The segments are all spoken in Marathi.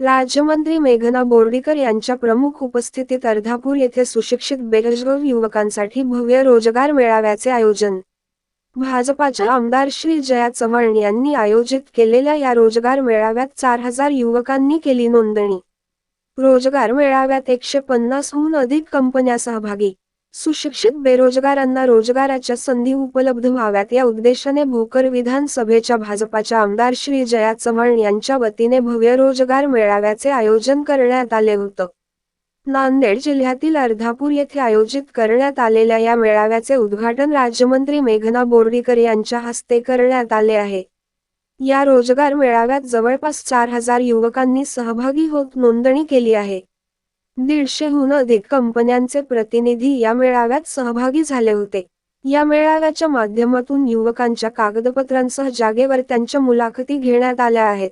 राज्यमंत्री मेघना बोर्डीकर यांच्या प्रमुख उपस्थितीत अर्धापूर येथे सुशिक्षित बेरोजगार युवकांसाठी भव्य रोजगार मेळाव्याचे आयोजन. भाजपाच्या आमदार श्री जया चव्हाण यांनी आयोजित केलेल्या या रोजगार मेळाव्यात चार हजार युवकांनी केली नोंदणी. रोजगार मेळाव्यात एकशे पन्नासहून अधिक कंपन्या सहभागी सुशिक्षित बेरोजगारांना रोजगाराच्या संधी उपलब्ध व्हाव्यात या उद्देशाने भोकर विधानसभेच्या भाजपाच्या आमदार श्री जया चव्हाण यांच्या वतीने भव्य रोजगार मेळाव्याचे आयोजन करण्यात आले होतं. नांदेड जिल्ह्यातील अर्धापूर येथे आयोजित करण्यात आलेल्या या मेळाव्याचे उद्घाटन राज्यमंत्री मेघना बोर्डीकर यांच्या हस्ते करण्यात आले आहे. या रोजगार मेळाव्यात जवळपास चार हजार युवकांनी सहभागी होत नोंदणी केली आहे. दीडशेहून अधिक कंपन्यांचे प्रतिनिधी या मेळाव्यात सहभागी झाले होते. या मेळाव्याच्या माध्यमातून युवकांच्या कागदपत्रांसह जागेवर त्यांच्या मुलाखती घेण्यात आल्या आहेत.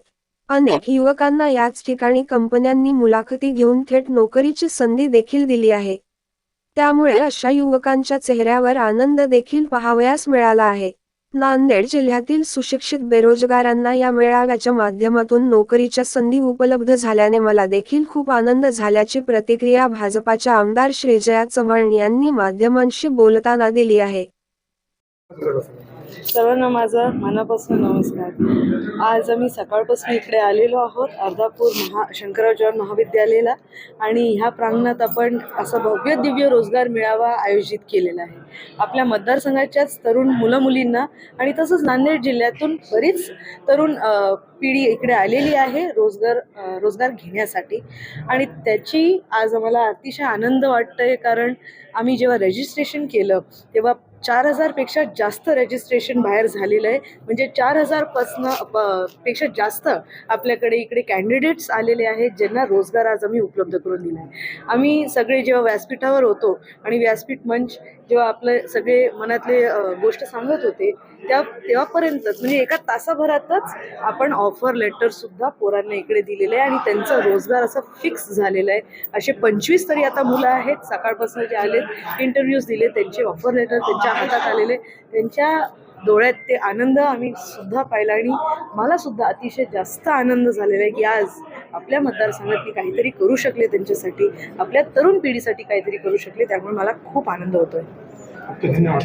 अनेक युवकांना याच ठिकाणी कंपन्यांनी मुलाखती घेऊन थेट नोकरीची संधी देखील दिली आहे. त्यामुळे अशा युवकांच्या चेहऱ्यावर आनंद देखील पाहावयास मिळाला आहे. नांदेड जिल्ह्यातील सुशिक्षित बेरोजगारांना या मेळाव्याच्या माध्यमातून नोकरीच्या संधी उपलब्ध झाल्याने मला देखील खूप आनंद झाल्याची प्रतिक्रिया भाजपाच्या आमदार श्रीजया चव्हाण यांनी माध्यमांशी बोलताना दिली आहे. सर्वांना माझा मनापासून नमस्कार. आज आम्ही सकाळपासून इकडे आलेलो आहोत अर्धापूर महा शंकरराव चव्हाण महाविद्यालयाला आणि ह्या प्रांगणात आपण असा भव्य दिव्य रोजगार मेळावा आयोजित केलेला आहे. आपल्या मतदारसंघाच्याच तरुण मुलं मुलींना आणि तसंच नांदेड जिल्ह्यातून बरीच तरुण पिढी इकडे आलेली आहे रोजगार रोजगार घेण्यासाठी. आणि त्याची आज आम्हाला अतिशय आनंद वाटतंय कारण आम्ही जेव्हा रजिस्ट्रेशन केलं तेव्हा चार हजारपेक्षा जास्त रजिस्ट्रेशन बाहेर झालेलं आहे. म्हणजे चार हजारपासनं प- पेक्षा जास्त आपल्याकडे इकडे कॅन्डिडेट्स आलेले आहेत ज्यांना रोजगार आज आम्ही उपलब्ध करून दिला आहे आम्ही सगळे जेव्हा व्यासपीठावर होतो आणि व्यासपीठ मंच जेव्हा आपले सगळे मनातले गोष्ट सांगत होते त्या तेव्हापर्यंतच म्हणजे एका तासाभरातच आपण ऑफर लेटरसुद्धा पोरांना इकडे दिलेले आहे आणि त्यांचा रोजगार असा फिक्स झालेला आहे. असे पंचवीस तरी आता मुलं आहेत सकाळपासून जे आलेत इंटरव्ह्यूज दिले त्यांचे ऑफर लेटर त्यांच्या हातात आलेले. त्यांच्या डोळ्यात ते आनंद आम्ही सुद्धा पाहिला आणि मला सुद्धा अतिशय जास्त आनंद झालेला आहे की आज आपल्या मतदारसंघात मी काहीतरी करू शकले त्यांच्यासाठी. आपल्या तरुण पिढीसाठी काहीतरी करू शकले त्यामुळे मला खूप आनंद होतोय. ओके धन्यवाद.